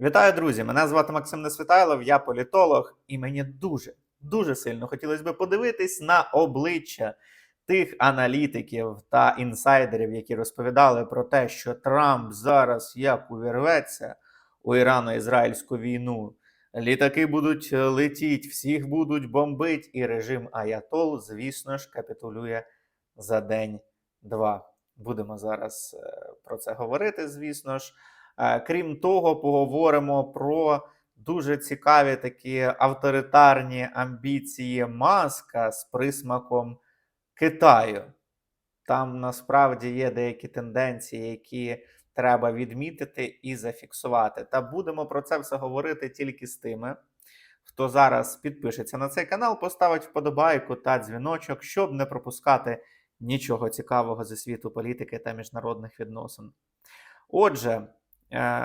Вітаю, друзі! Мене звати Максим Несвітайлов, я політолог, і мені дуже, дуже сильно хотілося б подивитись на обличчя тих аналітиків та інсайдерів, які розповідали про те, що Трамп зараз як увірветься у Ірано-Ізраїльську війну. Літаки будуть е, летіть, всіх будуть бомбить, і режим Аятол, звісно ж, капітулює за день-два. Будемо зараз е, про це говорити, звісно ж. Е, Крім того, поговоримо про дуже цікаві такі авторитарні амбіції Маска з присмаком Китаю. Там насправді є деякі тенденції, які треба відмітити і зафіксувати. Та будемо про це все говорити тільки з тими, хто зараз підпишеться на цей канал, поставить вподобайку та дзвіночок, щоб не пропускати нічого цікавого зі світу політики та міжнародних відносин. Отже,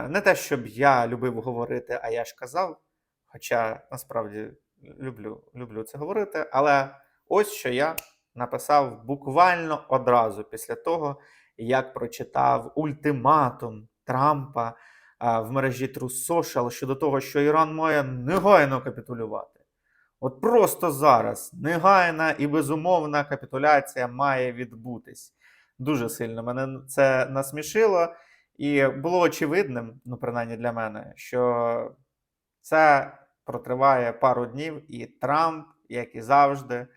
Не те, щоб я любив говорити, а я ж казав. Хоча насправді люблю, люблю це говорити. Але ось що я написав буквально одразу після того, як прочитав ультиматум Трампа в мережі True Social щодо того, що Іран має негайно капітулювати. От просто зараз негайна і безумовна капітуляція має відбутись. Дуже сильно мене це насмішило. І було очевидним, ну принаймні для мене, що це протриває пару днів, і Трамп, як і завжди, е,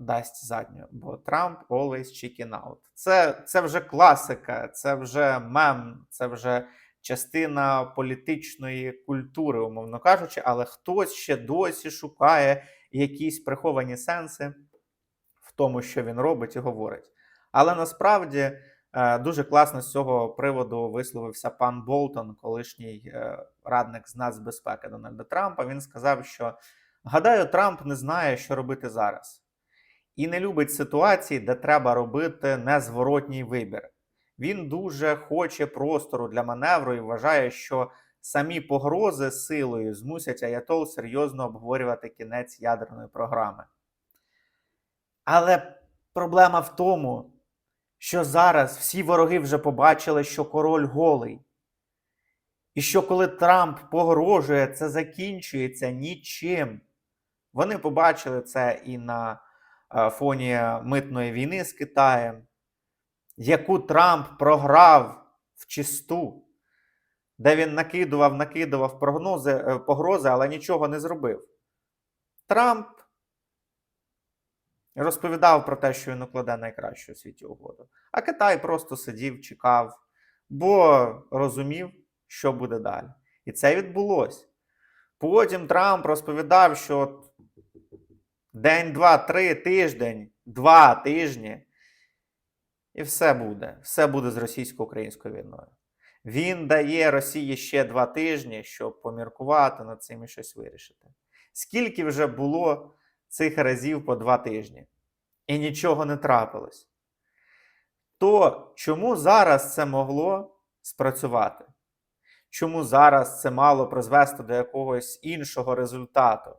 дасть задню. Бо Трамп always chicken out. Це, це вже класика, це вже мем, це вже частина політичної культури, умовно кажучи, але хтось ще досі шукає якісь приховані сенси в тому, що він робить і говорить. Але насправді. Е, Дуже класно з цього приводу висловився пан Болтон, колишній е, радник з нацбезпеки Дональда Трампа. Він сказав, що гадаю, Трамп не знає, що робити зараз, і не любить ситуації, де треба робити незворотній вибір. Він дуже хоче простору для маневру і вважає, що самі погрози силою змусять Аятол серйозно обговорювати кінець ядерної програми. Але проблема в тому що зараз всі вороги вже побачили, що король голий. І що коли Трамп погрожує, це закінчується нічим. Вони побачили це і на е, фоні митної війни з Китаєм, яку Трамп програв в чисту, де він накидував, накидував прогнози, е, погрози, але нічого не зробив. Трамп розповідав про те, що він укладе найкращу у світі угоду. А Китай просто сидів, чекав, бо розумів, що буде далі. І це відбулося. Потім Трамп розповідав, що день, два, три, тиждень, два тижні, і все буде. Все буде з російсько-українською війною. Він дає Росії ще два тижні, щоб поміркувати над цим і щось вирішити. Скільки вже було цих разів по два тижні, і нічого не трапилось. То чому зараз це могло спрацювати? Чому зараз це мало призвести до якогось іншого результату?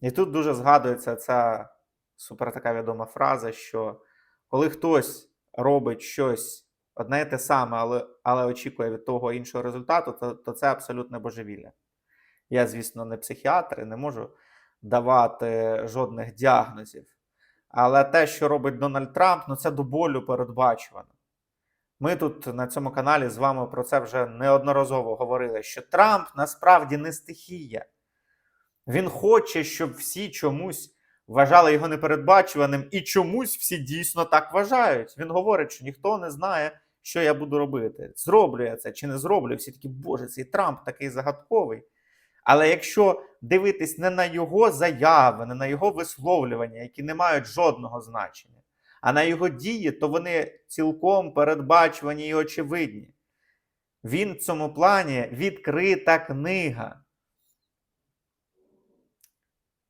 І тут дуже згадується ця супер така відома фраза, що коли хтось робить щось одне і те саме, але але очікує від того іншого результату, то, то це абсолютне божевілля. Я, звісно, не психіатр і не можу давати жодних діагнозів. Але те, що робить Дональд Трамп, ну це до болю передбачувано. Ми тут на цьому каналі з вами про це вже неодноразово говорили, що Трамп насправді не стихія. Він хоче, щоб всі чомусь вважали його непередбачуваним, і чомусь всі дійсно так вважають. Він говорить, що ніхто не знає, що я буду робити. Зроблю я це чи не зроблю. Всі такі, Боже, цей Трамп такий загадковий. Але якщо дивитись не на його заяви, не на його висловлювання, які не мають жодного значення, а на його дії, то вони цілком передбачувані і очевидні. Він в цьому плані відкрита книга.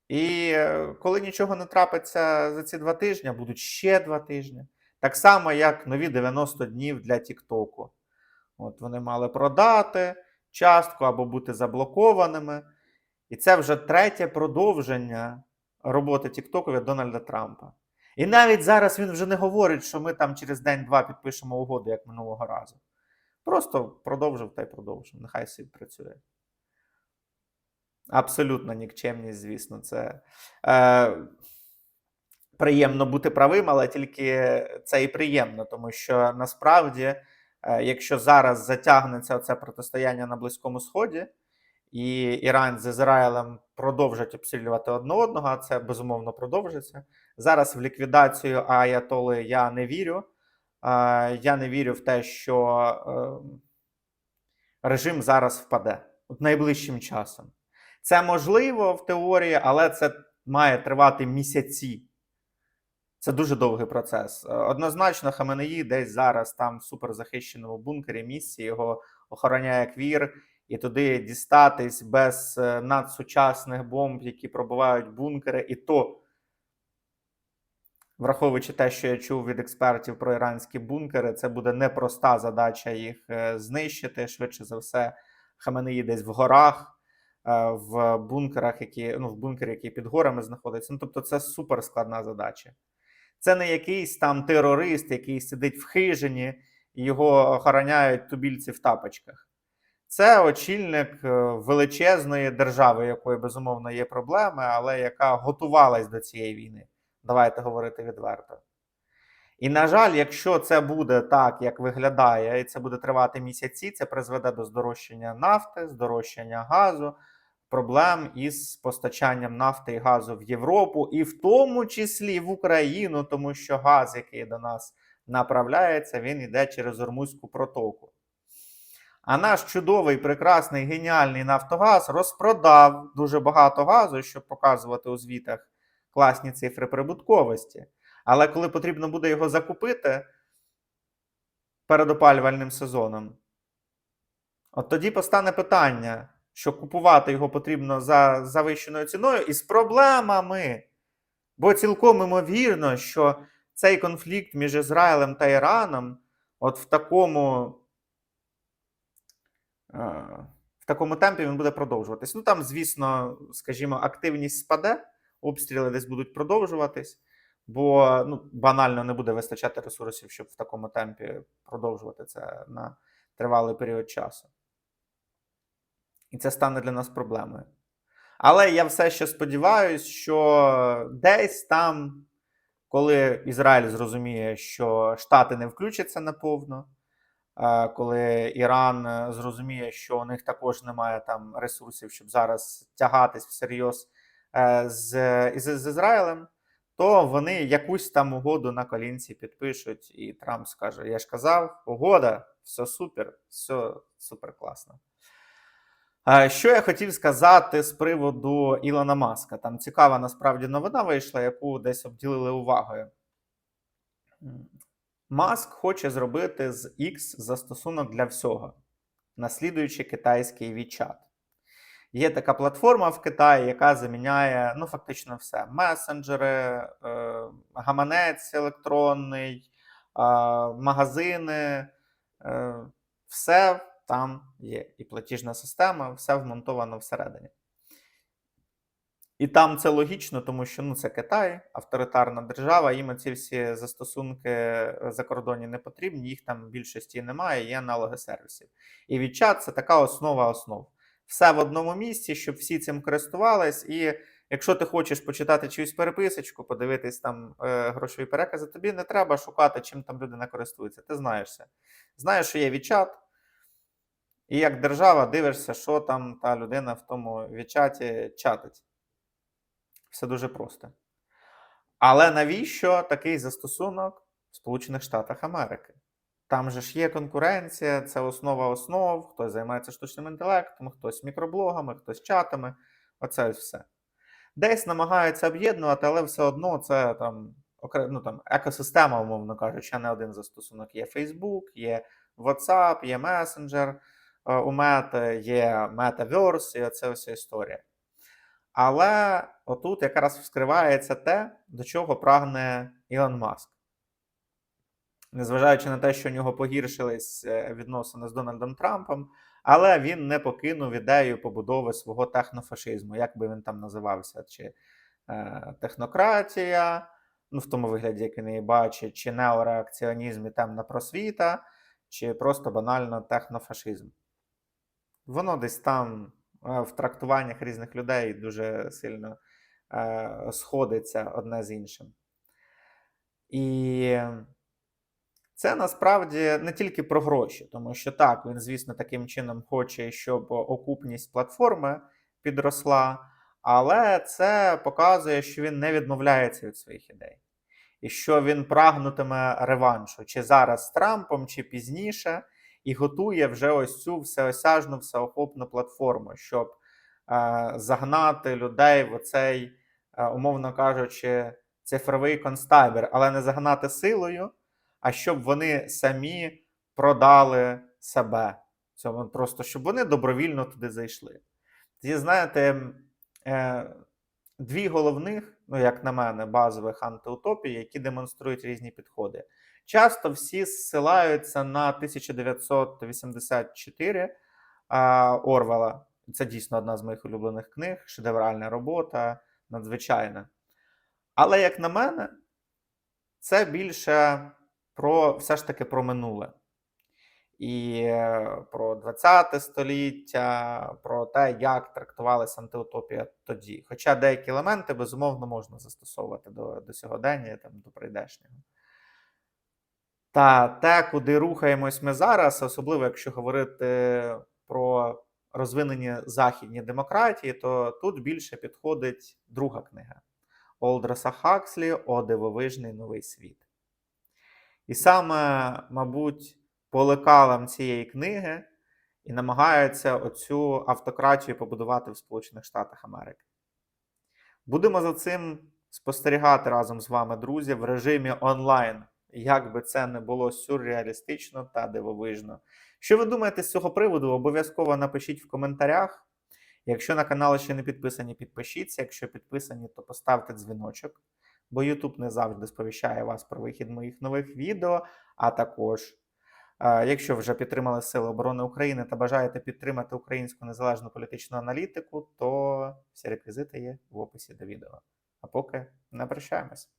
І е, коли нічого не трапиться за ці два тижні, будуть ще два тижні. Так само, як нові 90 днів для Тіктоку. От вони мали продати частку або бути заблокованими. І це вже третє продовження роботи Тіктоку від Дональда Трампа. І навіть зараз він вже не говорить, що ми там через день-два підпишемо угоду, як минулого разу. Просто продовжив та й продовжив. Нехай собі працює. Абсолютно нікчемність, звісно, це е, приємно бути правим, але тільки це і приємно, тому що насправді, якщо зараз затягнеться це протистояння на Близькому Сході, і Іран з Ізраїлем продовжать обстрілювати одне одного, а це безумовно продовжиться. Зараз в ліквідацію Аятоли я не вірю. Е, я не вірю в те, що е, режим зараз впаде найближчим часом. Це можливо в теорії, але це має тривати місяці. Це дуже довгий процес. Е, Однозначно, Хаменеї десь зараз там в суперзахищеному бункері місці його охороняє квір, і туди дістатись без е, надсучасних бомб, які пробивають бункери, і то. Враховуючи те, що я чув від експертів про іранські бункери, це буде непроста задача їх е, знищити. Швидше за все, Хаменеї десь в горах, в бункерах, які ну, в бункері, який під горами знаходиться. Ну, тобто, це супер складна задача. Це не якийсь там терорист, який сидить в хижині і його охороняють тубільці в тапочках. Це очільник е, величезної держави, якої безумовно є проблеми, але яка готувалась до цієї війни. Давайте говорити відверто. І, на жаль, якщо це буде так, як виглядає, і це буде тривати місяці, це призведе до здорожчання нафти, здорожчання газу, проблем із постачанням нафти і газу в Європу, і в тому числі в Україну, тому що газ, який до нас направляється, він йде через Ормузьку протоку. А наш чудовий, прекрасний, геніальний Нафтогаз розпродав дуже багато газу, щоб показувати у звітах класні цифри прибутковості. Але коли потрібно буде його закупити перед опалювальним сезоном, от тоді постане питання, що купувати його потрібно за завищеною ціною і з проблемами. Бо цілком імовірно, що цей конфлікт між Ізраїлем та Іраном, от в такому. е, В такому темпі він буде продовжуватись. Ну там, звісно, скажімо, активність спаде, обстріли десь будуть продовжуватись, бо ну, банально не буде вистачати ресурсів, щоб в такому темпі продовжувати це на тривалий період часу. І це стане для нас проблемою. Але я все ще сподіваюся, що десь там, коли Ізраїль зрозуміє, що Штати не включаться наповно, е, коли Іран зрозуміє, що у них також немає там ресурсів, щоб зараз тягатись всерйоз е, з, з, з Ізраїлем, то вони якусь там угоду на колінці підпишуть, і Трамп скаже: Я ж казав, угода, все супер, все супер класно. Е, Що я хотів сказати з приводу Ілона Маска? Там цікава насправді новина вийшла, яку десь обділили увагою. Маск хоче зробити з X застосунок для всього, наслідуючи китайський WeChat. Є така платформа в Китаї, яка заміняє ну, фактично все: месенджери, е, гаманець електронний, е, магазини, все там є. І платіжна система, все вмонтовано всередині. І там це логічно, тому що ну, це Китай, авторитарна держава, їм ці всі застосунки закордонні не потрібні, їх там більшості немає, є аналоги сервісів. І WeChat – це така основа основ. Все в одному місці, щоб всі цим користувались. І якщо ти хочеш почитати чиюсь переписочку, подивитись там е, грошові перекази, тобі не треба шукати, чим там людина користується. Ти знаєшся. Знаєш, що є WeChat, і як держава дивишся, що там та людина в тому WeChat чатить. Все дуже просто. Але навіщо такий застосунок в Сполучених Штатах Америки? Там же ж є конкуренція, це основа основ, хтось займається штучним інтелектом, хтось мікроблогами, хтось чатами. Оце ось все. Десь намагаються об'єднувати, але все одно це там, ну, там екосистема, умовно кажучи, а не один застосунок. Є Facebook, є WhatsApp, є Messenger у Meta, є Metaverse, і оце вся історія. Але отут якраз вскривається те, до чого прагне Ілон Маск. Незважаючи на те, що у нього погіршились е, відносини з Дональдом Трампом, але він не покинув ідею побудови свого технофашизму, як би він там називався, чи е, технократія, ну в тому вигляді, як він її бачить, чи неореакціонізм і темна просвіта, чи просто банально технофашизм. Воно десь там е, в трактуваннях різних людей дуже сильно е, сходиться одне з іншим. І це насправді не тільки про гроші, тому що так, він, звісно, таким чином хоче, щоб окупність платформи підросла, але це показує, що він не відмовляється від своїх ідей. І що він прагнутиме реваншу чи зараз з Трампом, чи пізніше, і готує вже ось цю всеосяжну, всеохопну платформу, щоб е, загнати людей в оцей, е, умовно кажучи, цифровий концтабір, але не загнати силою, а щоб вони самі продали себе. Цьому просто щоб вони добровільно туди зайшли. Тоді, знаєте, е, дві головних, ну як на мене, базових антиутопій, які демонструють різні підходи. Часто всі зсилаються на 1984 а, Орвела. Це дійсно одна з моїх улюблених книг, шедевральна робота, надзвичайна. Але, як на мене, це більше про все ж таки про минуле. І е, про 20 століття, про те, як трактувалася антиутопія тоді. Хоча деякі елементи, безумовно, можна застосовувати до, до сьогодення, там, до прийдешнього. Та те, куди рухаємось ми зараз, особливо якщо говорити про розвинені західні демократії, то тут більше підходить друга книга Олдреса Хакслі О дивовижний новий світ. І саме, мабуть, по лекалам цієї книги і намагаються оцю автократію побудувати в Сполучених Штатах Америки. Будемо за цим спостерігати разом з вами, друзі, в режимі онлайн. Як би це не було сюрреалістично та дивовижно. Що ви думаєте з цього приводу? Обов'язково напишіть в коментарях. Якщо на канал ще не підписані, підпишіться. Якщо підписані, то поставте дзвіночок, бо YouTube не завжди сповіщає вас про вихід моїх нових відео. А також, е, якщо вже підтримали Сили оборони України та бажаєте підтримати українську незалежну політичну аналітику, то всі реквізити є в описі до відео. А поки не прощаємось.